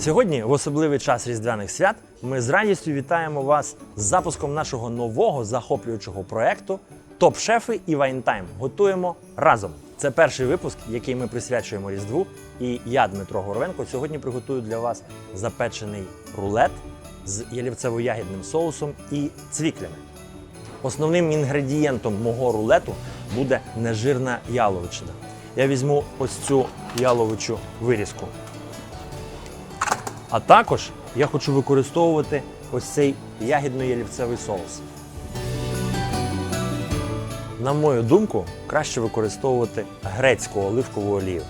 Сьогодні, в особливий час різдвяних свят, ми з радістю вітаємо вас з запуском нашого нового захоплюючого проекту Топ-шефи і Вайнтайм. Готуємо разом. Це перший випуск, який ми присвячуємо Різдву. І я, Дмитро Горовенко, сьогодні приготую для вас запечений рулет з ялівцево-ягідним соусом і цвіклями. Основним інгредієнтом мого рулету буде нежирна яловичина. Я візьму ось цю яловичу вирізку. А також я хочу використовувати ось цей ягідно-ялівцевий соус. На мою думку, краще використовувати грецьку оливкову олію.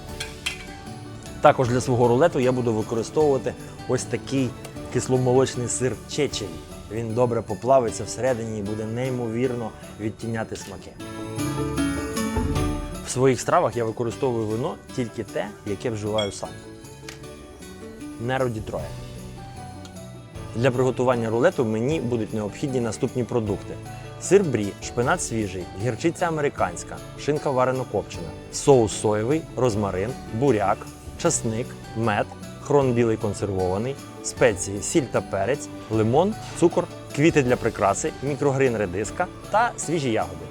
Також для свого рулету я буду використовувати ось такий кисломолочний сир чечеві. Він добре поплавиться всередині і буде неймовірно відтіняти смаки. В своїх стравах я використовую вино тільки те, яке вживаю сам. Неро Дітроя. Для приготування рулету мені будуть необхідні наступні продукти: сир брі, шпинат свіжий, гірчиця американська, шинка варено копчена, соус соєвий, розмарин, буряк, часник, мед, хрон білий консервований, спеції, сіль та перець, лимон, цукор, квіти для прикраси, мікрогрин редиска та свіжі ягоди.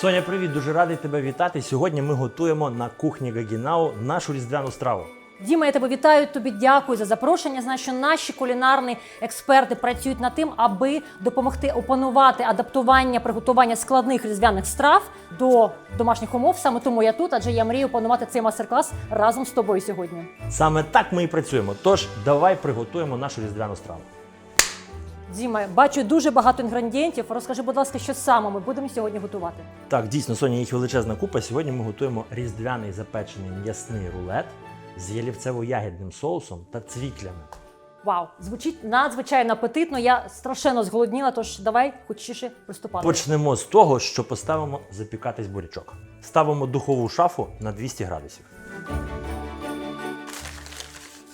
Соня, привіт, дуже радий тебе вітати. Сьогодні ми готуємо на кухні Гагінау нашу різдвяну страву. Діма, я тебе вітаю. Тобі дякую за запрошення. Знаю, що наші кулінарні експерти працюють над тим, аби допомогти опанувати адаптування приготування складних різдвяних страв до домашніх умов. Саме тому я тут, адже я мрію опанувати цей мастер-клас разом з тобою сьогодні. Саме так ми і працюємо. Тож давай приготуємо нашу різдвяну страву. Діма, бачу дуже багато інгредієнтів. Розкажи, будь ласка, що саме ми будемо сьогодні готувати. Так, дійсно, Соня, їх величезна купа. Сьогодні ми готуємо різдвяний запечений м'ясний рулет з ялівцево-ягідним соусом та цвіклями. Вау, звучить надзвичайно апетитно. Я страшенно зголодніла, тож давай хочіше приступати. Почнемо з того, що поставимо запікатись бурячок. Ставимо духову шафу на 200 градусів.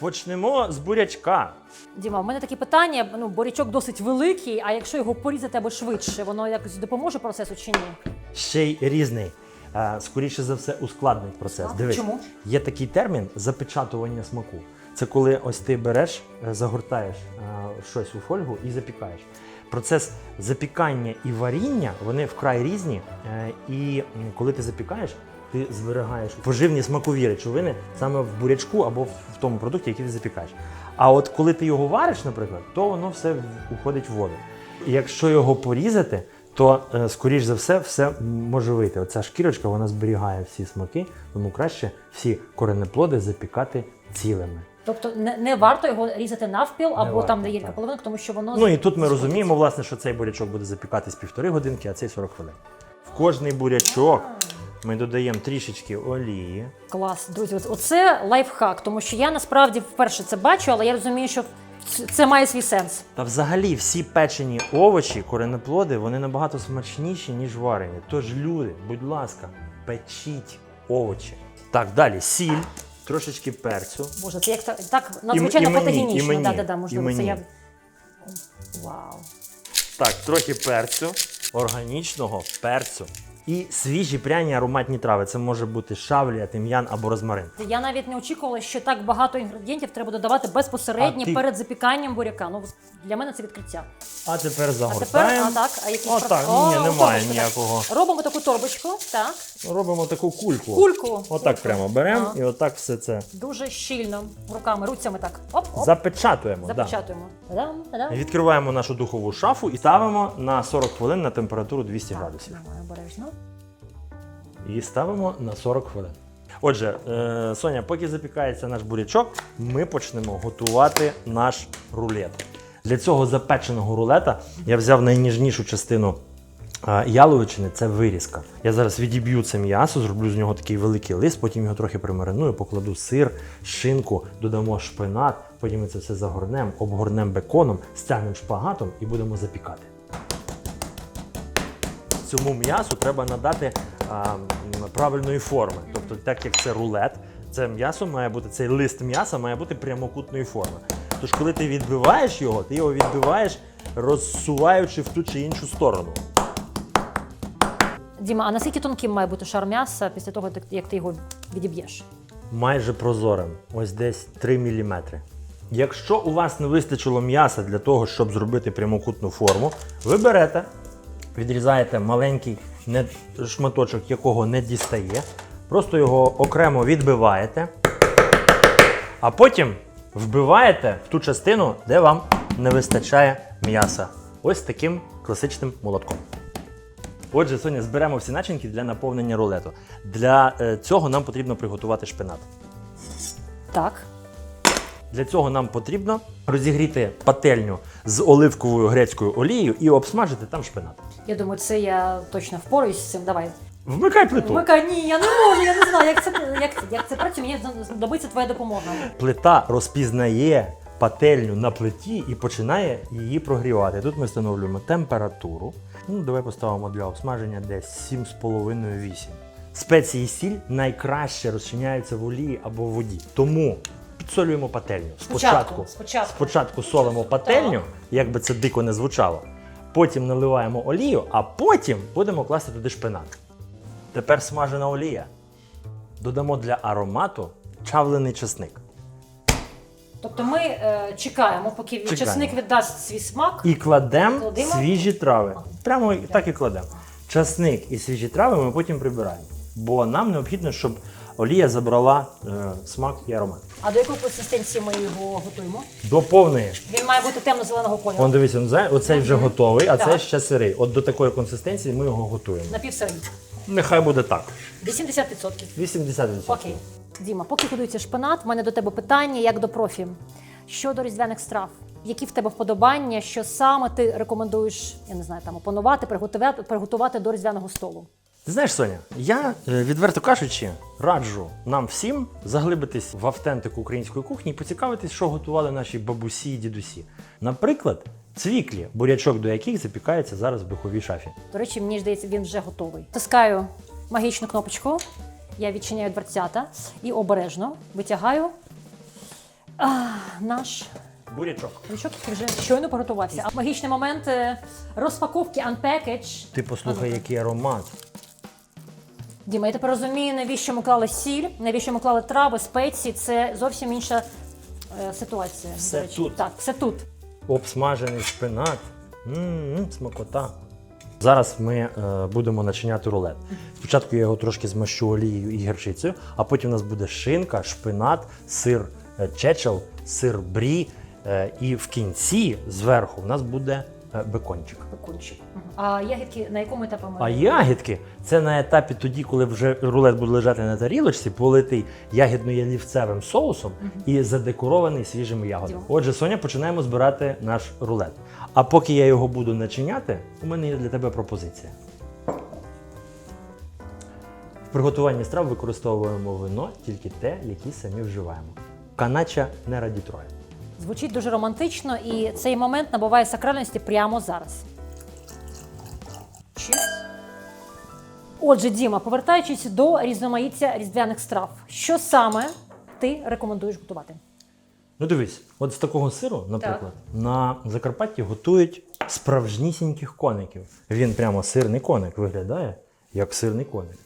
Почнемо з бурячка. Діма, у мене такі питання. Ну, борячок досить великий, а якщо його порізати або швидше, воно якось допоможе процесу чи ні? Ще й різний. Е, Скоріше за все, ускладнить процес. А, Дивись, чому? є такий термін запечатування смаку. Це коли ось ти береш, е, загортаєш е, щось у фольгу і запікаєш. Процес запікання і варіння вони вкрай різні. е, І м, коли ти запікаєш, ти зберігаєш поживні смакові речовини саме в бурячку або в тому продукті, який ти запікаєш. А от коли ти його вариш, наприклад, то воно все уходить в воду. І якщо його порізати, то е, скоріш за все все може вийти. Оця шкірочка вона зберігає всі смаки, тому краще всі коренеплоди запікати цілими. Тобто не, не варто його різати навпіл або варто, там, де є половинок, тому що воно Ну і тут ми згодиться. розуміємо, власне, що цей бурячок буде запікатись півтори годинки, а цей 40 хвилин. В кожний бурячок ми додаємо трішечки олії. Клас, друзі, оце- лайфхак, тому що я насправді вперше це бачу, але я розумію, що це має свій сенс. Та взагалі всі печені овочі, коренеплоди, вони набагато смачніші, ніж варені. Тож, люди, будь ласка, печіть овочі. Так, далі сіль, трошечки перцю. Боже, це як та- так надзвичайно да, да, да, можливо, це я. Вау. Так, трохи перцю, органічного перцю. І свіжі пряні ароматні трави. Це може бути шавлія, тим'ян або розмарин. Я навіть не очікувала, що так багато інгредієнтів треба додавати безпосередньо А ти- перед запіканням буряка. Ну для мене це відкриття. А тепер А загортаємо. тепер, а так, а який О, так, ні, ні, немає ніякого. Робимо таку торбочку, так, Робимо таку кульку. кульку. Отак прямо беремо Ага. і отак все це Дуже щільно руками, руцями так. Оп, оп, запечатуємо. да. запечатуємо. Та-дам, та-дам. Відкриваємо нашу духову шафу і ставимо на 40 хвилин на температуру 200 градусів. Давай обережно. І ставимо на 40 хвилин. Отже, е, Соня, поки запікається наш бурячок, ми почнемо готувати наш рулет. Для цього запеченого рулета я взяв найніжнішу частину е, яловичини це вирізка. Я зараз відіб'ю це м'ясо, зроблю з нього такий великий лист, потім його трохи примариную, покладу сир, шинку, додамо шпинат, потім ми це все загорнемо, обгорнемо беконом, стягнемо шпагатом і будемо запікати. Цьому м'ясу треба надати а, правильної форми. Тобто, так як це рулет, це м'ясо має бути, цей лист м'яса має бути прямокутної форми. Тож, коли ти відбиваєш його, ти його відбиваєш, розсуваючи в ту чи іншу сторону. Діма, а наскільки тонким має бути шар м'яса після того, як- ти його відіб'єш? майже прозорим, ось десь 3 мм. Якщо у вас не вистачило м'яса для того, щоб зробити прямокутну форму, ви берете, відрізаєте маленький не- шматочок, якого не дістає, просто його окремо відбиваєте, а потім вбиваєте в ту частину, де вам не вистачає м'яса. Ось таким класичним молотком. Отже, Соня, зберемо всі начинки для наповнення рулету. Для е, цього нам потрібно приготувати шпинат. Так. Для цього нам потрібно розігріти пательню з оливковою грецькою олією і обсмажити там шпинат. Я думаю, це я точно впораюсь з цим. Давай. Вмикай плиту. Вмикай, ні, я не можу, я не знаю, як це, як, як це працює. Мені знадобиться твоя допомога. Плита розпізнає пательню на плиті і починає її прогрівати. Тут ми встановлюємо температуру. Ну, давай поставимо для обсмаження десь 7,5-8. Спеції і сіль найкраще розчиняються в олії або в воді. Тому підсолюємо пательню. Спочатку, спочатку. спочатку солимо пательню, як би це дико не звучало. Потім наливаємо олію, а потім будемо класти туди шпинат. Тепер смажена олія. Додамо для аромату чавлений чесник. Тобто ми е, чекаємо, поки Чекаємо. чесник віддасть свій смак. І кладемо Кладемо? свіжі трави. Прямо так і кладемо. Часник і свіжі трави ми потім прибираємо. Бо нам необхідно, щоб олія забрала е, смак і аромат. А до якої консистенції ми його готуємо? До повної. Він має бути темно-зеленого кольору. Вон дивіться, он за- оцей вже готовий, а Так. це ще сирий. От до такої консистенції ми його готуємо. Напівсирий. Нехай буде так. 80%. 80%. Окей. Діма, поки готується шпинат, в мене до тебе питання як до профі. Щодо різдвяних страв, які в тебе вподобання, що саме ти рекомендуєш, я не знаю, там опанувати, приготувати, приготувати до різдвяного столу? Ти знаєш, Соня, я е, відверто кажучи, раджу нам всім заглибитись в автентику української кухні і поцікавитись, що готували наші бабусі і дідусі. Наприклад, цвіклі, бурячок до яких запікається зараз в духовій шафі. До речі, мені здається, він вже готовий. Тискаю магічну кнопочку, я відчиняю дверцята і обережно витягаю а, наш Бурячок. річок, який вже щойно приготувався. А магічний момент е, розпаковки Unpackage. Ти послухай, який аромат. Діма, я тепер розумію, навіщо ми клали сіль, навіщо ми клали трави, спеції. Це зовсім інша е, ситуація. Все до речі. тут. Так, все тут. Обсмажений шпинат. М-м, смакота. Зараз ми е, будемо начиняти рулет. Спочатку я його трошки змащу олією і гірчицею, а потім у нас буде шинка, шпинат, сир е, чечел, сир брі. е, і в кінці зверху у нас буде е, бекончик. Бекончик. А ягідки на якому етапі ми? А ягідки це на етапі тоді, коли вже рулет буде лежати на тарілочці, политий ягідно-ялівцевим соусом і задекорований свіжими ягодами. Отже, Соня, починаємо збирати наш рулет. А поки я його буду начиняти, у мене є для тебе пропозиція. В приготуванні страв використовуємо вино тільки те, які самі вживаємо. Канача не раді троє. Звучить дуже романтично, і цей момент набуває сакральності прямо зараз. Cheers. Отже, Діма, повертаючись до різноманіття різдвяних страв, що саме ти рекомендуєш готувати? Ну дивись, от з такого сиру, наприклад, на Закарпатті готують справжнісіньких коників. Він прямо сирний коник виглядає, як сирний коник.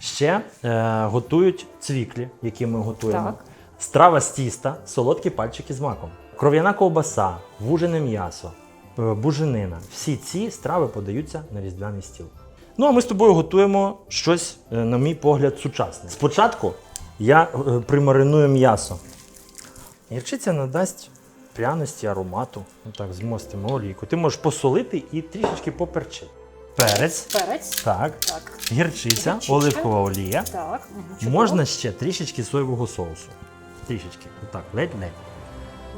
Ще е, готують цвіклі, які ми готуємо. Так. Страва з тіста, солодкі пальчики з маком. Кров'яна ковбаса, вужене м'ясо, буженина. Всі ці страви подаються на різдвяний стіл. Ну а ми з тобою готуємо щось, е, на мій погляд, сучасне. Спочатку я е, примариную м'ясо. Гірчиця надасть пряності, аромату. Отак, змостимо олійку. Ти можеш посолити і трішечки поперчити. Перець. Перець. Так. Так. Гірчиця, Гірчичка. оливкова олія. Так. чудово. Можна ще трішечки соєвого соусу. Трішечки. Отак, ледь-ледь.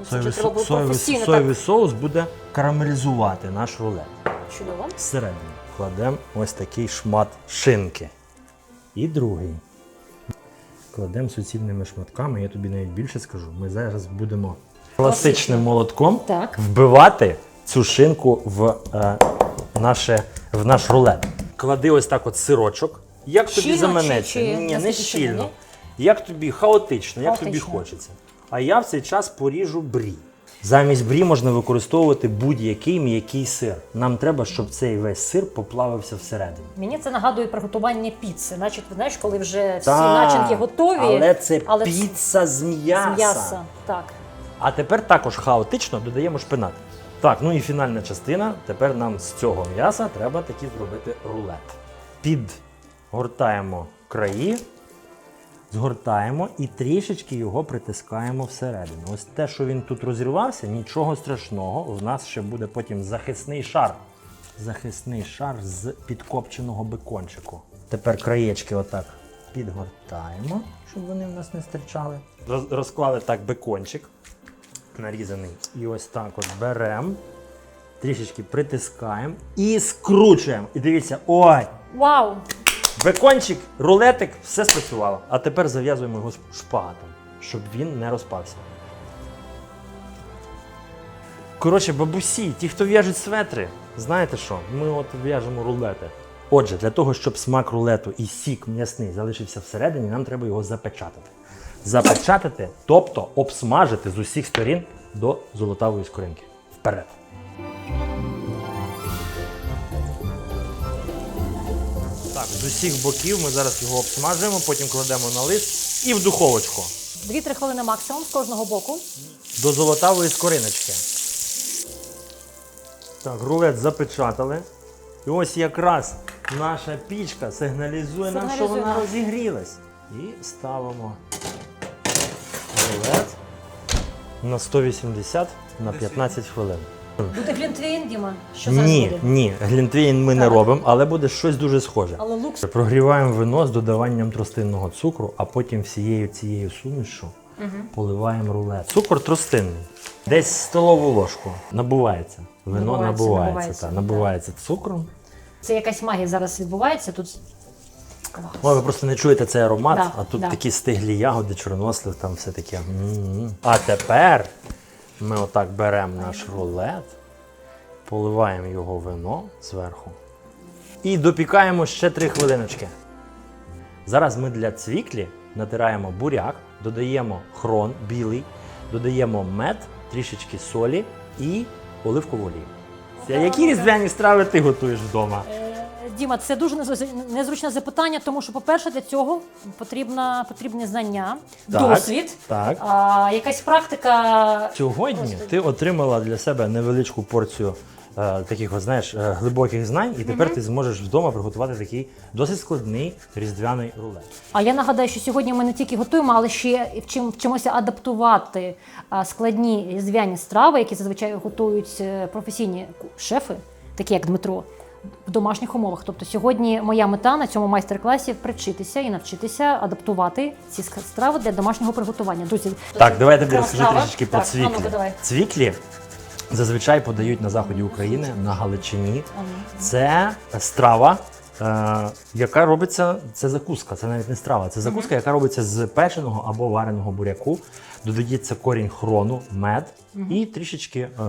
Це Соєвий, треба со- було соєвий, професійно соєвий соус буде карамелізувати наш рулет. так. Чудово. Всередину кладемо ось такий шмат шинки. І другий. Кладемо суцільними шматками, я тобі навіть більше скажу. Ми зараз будемо класичним молотком Так. вбивати цю шинку в, е, наше, в наш рулет. Клади ось так от сирочок. Як тобі Щільно заманеться? чи- чи Ні, не наскільки щільно. щільно? Як тобі хаотично, як тобі Хаотично. хочеться. А я в цей час поріжу брі. Замість брі можна використовувати будь-який м'який сир. Нам треба, щоб цей весь сир поплавився всередині. Мені це нагадує приготування піци. Значить, ви знаєш, коли вже всі Так, начинки готові. Але це але піца з м'яса. з м'яса. Так. А тепер також хаотично додаємо шпинат. Так, ну і фінальна частина. Тепер нам з цього м'яса треба таки зробити рулет. Підгортаємо краї, згортаємо і трішечки його притискаємо всередину. Ось те, що він тут розірвався, нічого страшного. У нас ще буде потім захисний шар. Захисний шар з підкопченого бекончику. Тепер краєчки отак підгортаємо, щоб вони в нас не стирчали. Роз- Розклали так бекончик нарізаний. І ось так от беремо, трішечки притискаємо і скручуємо. І дивіться, ой! Вау! Бекончик, рулетик, все спрацювало. А тепер зав'язуємо його шпагатом, щоб він не розпався. Коротше, бабусі, ті, хто в'яжуть светри, знаєте що? Ми от в'яжемо рулети. Отже, для того, щоб смак рулету і сік м'ясний залишився всередині, нам треба його запечатати. Запечатати, тобто обсмажити з усіх сторін до золотавої скоринки. Вперед! Так, з усіх боків ми зараз його обсмажуємо, потім кладемо на лист і в духовочку. 2-3 хвилини максимум з кожного боку. До золотавої скориночки. Так, рулет запечатали. І ось якраз наша пічка сигналізує нам, що Сигналізує вона розігрілась. І ставимо рулет на 180 на 15 хвилин. Буде глінтвейн, Діма. Що зараз Ні, буде? ні, глінтвейн ми не Так. робимо, але буде щось дуже схоже. Але лукс. Прогріваємо вино з додаванням тростинного цукру, а потім всією цією сумішю поливаємо рулет. Цукор тростинний. Десь столову ложку набувається. Вино Набувається, набувається, набувається, та, так. набувається цукром. Це якась магія зараз відбувається тут. Клас. Ну, ви просто не чуєте цей аромат, Да, а тут да. такі стиглі ягоди, чорнослив, там все таке. М-м. А тепер ми отак беремо наш рулет, поливаємо його вино зверху і допікаємо ще 3 хвилиночки. Зараз ми для цвіклі натираємо буряк, додаємо хрон білий, додаємо мед, трішечки солі і оливкову олію. Які різдвяні страви ти готуєш вдома? Діма, це дуже незру- незручне запитання, тому що, по-перше, для цього потрібна, потрібні знання, Так, досвід, так. А, якась практика. Сьогодні ти отримала для себе невеличку порцію е, таких, от, знаєш, е, глибоких знань, і тепер ти зможеш вдома приготувати такий досить складний різдвяний рулет. А я нагадаю, що сьогодні ми не тільки готуємо, але ще вчим, вчимося адаптувати складні різдвяні страви, які зазвичай готують е, професійні шефи, такі як Дмитро. В домашніх умовах. Тобто сьогодні моя мета на цьому майстер-класі привчитися і навчитися адаптувати ці страви для домашнього приготування. Друзі, Так, давай я тобі Така розкажу трішечки про Так, а ну-ка, цвіклі. Цвіклі зазвичай подають на заході України, на Галичині. Це страва, яка робиться, це закуска, це навіть не страва, це закуска, яка робиться з печеного або вареного буряку. Додається корінь хрону, мед і трішечки е,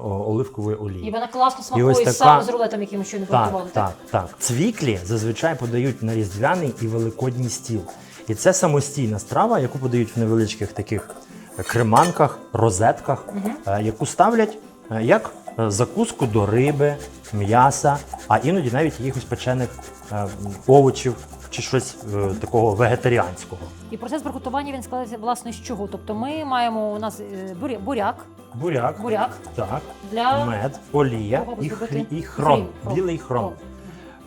оливкової олії. І вона класно смакує ось така- саме з рулетом, яким ми щойно Так, приготували. так, так. Цвіклі зазвичай подають на різдвяний і великодній стіл. І це самостійна страва, яку подають в невеличких таких креманках, розетках, е, яку ставлять е, як закуску до риби, м'яса, а іноді навіть якихось печених е, овочів чи щось е, такого вегетаріанського. І процес приготування він складається власне з чого? Тобто ми маємо у нас е, буря- буряк, Буряк, буряк так, для мед, олія і, хрі- і хрон, хрін. білий хрон.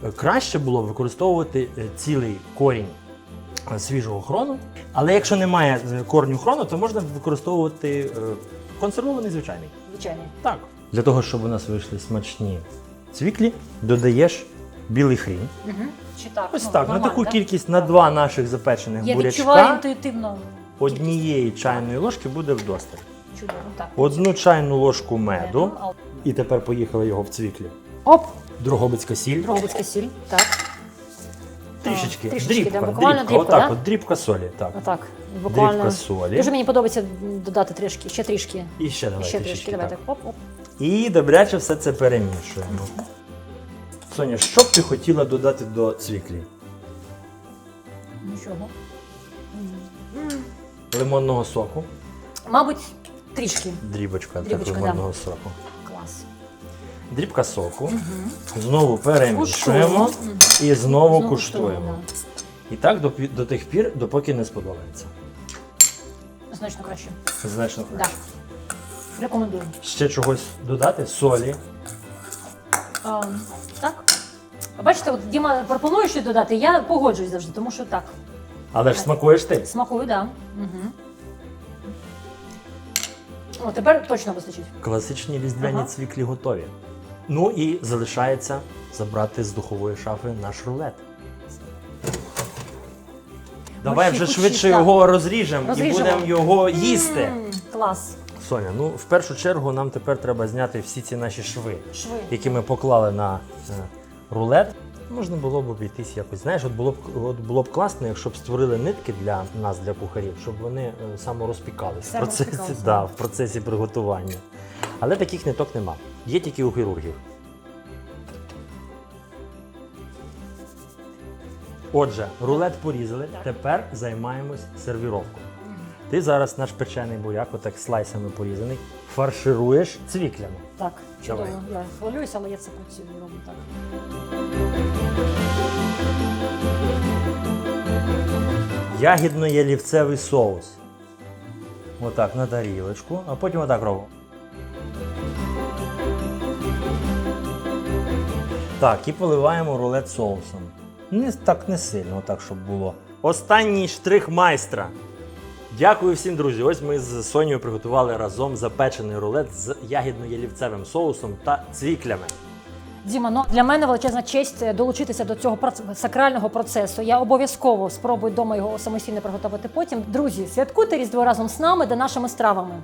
Е, Краще було використовувати е, цілий корінь е, свіжого хрону, але якщо немає е, корню хрону, то можна використовувати е, консервований звичайний. Звичайно. Так. Для того, щоб у нас вийшли смачні цвіклі, додаєш білий хрін. Угу. Чи так? Ось Ну, так, на таку да? кількість на два наших запечених Я відчуваю бурячка інтуїтивно. однієї чайної ложки буде вдосталь. Чудово, так. Одну чайну ложку меду, і тепер поїхали його в цвіклі. Оп, Другобицька сіль. дрогобицька сіль. Так. Трішечки, трішечки, дрібка, да, буквально дрібка, дрібка, отак, да? от дрібка солі, так. Отак. Буквально. Дрібка солі. Дуже мені подобається додати трішки, ще трішки. І ще давай ще трішечки, трішки. Давай так. так. Оп, оп. І добряче все це перемішуємо. Соня, що б ти хотіла додати до цвіклі? Нічого. Лимонного соку. Мабуть, Трішки. Дрібочка, Дрібочка, такого да. модного соку. Клас. Дрібка соку. Знову перемішуємо Куштуємо. і знову, Знову куштуємо. І так до, пі- до тих пір, допоки не сподобається. Значно краще. Значно Да. Рекомендую. Ще чогось додати, солі. А, так. Бачите, от Діма пропонує щось додати, я погоджуюсь завжди, тому що так. Але ж смакуєш ти. Смакую, так. Да. Угу. О, тепер точно вистачить. Класичні різдвяні Ага. цвіклі готові. Ну і залишається забрати з духової шафи наш рулет. Давай Борщі, вже кущі, швидше так. його розріжемо і Розріжемо. будемо його їсти. М, клас. Соня, ну в першу чергу нам тепер треба зняти всі ці наші шви, Шви. які ми поклали на е, рулет. Можна було б обійтись якось. Знаєш, от було б от було б класно, якщо б створили нитки для нас, для кухарів, щоб вони е, саморозпікались в процесі, Саморозпікалися. да, в процесі приготування. Але таких ниток нема. Є тільки у хірургів. Отже, рулет порізали. Тепер займаємось сервіровкою. Ти зараз наш печений буряк, отак слайсами порізаний, фаршируєш цвіклями. Так, чудово. Давай. Я хвилююся, але я це працюю роблю так. Ягідно-ялівцевий соус. Отак на тарілочку, а потім отак робимо. Так, і поливаємо рулет соусом. Не так не сильно, так, щоб було. Останній штрих майстра. Дякую всім, друзі. Ось ми з Сонією приготували разом запечений рулет з ягідно-ялівцевим соусом та цвіклями. Діма, ну для мене величезна честь е, долучитися до цього проц- сакрального процесу. Я обов'язково спробую вдома його самостійно приготувати потім. Друзі, святкуйте Різдво разом з нами та нашими стравами.